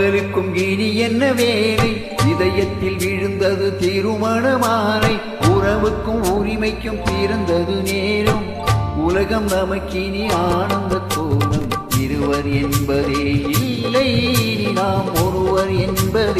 மகளுக்கும் இனி என்ன வேலை? இதயத்தில் விழுந்தது திருமணமாலை உறவுக்கும் உரிமைக்கும் பிறந்தது நேரம். உலகம் நமக்கினி ஆனந்த கோலம் இருவர் என்பதே இல்லை. இனி நாம் ஒருவர் என்பதே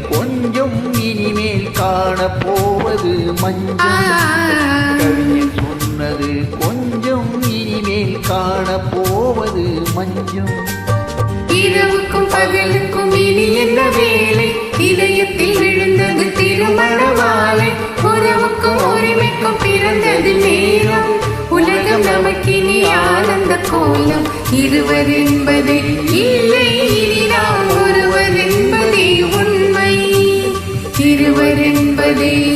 கொஞ்சம் இனிமேல் காணப்போவது மஞ்சள். கவிஞர் சொன்னது கொஞ்சம் இனிமேல் காணப்போவது மஞ்சம் இரவுக்கும் பகலுக்கும் இனி என்ன வேலை? இதயத்தில் விழுந்தது திருமண மாலை. உறவுக்கும் உரிமைக்கும் பிறந்தது நேரம். உலகம் நமக்கினி ஆனந்த கோலம். இருவர் என்பது இல்லை இனி என்பதே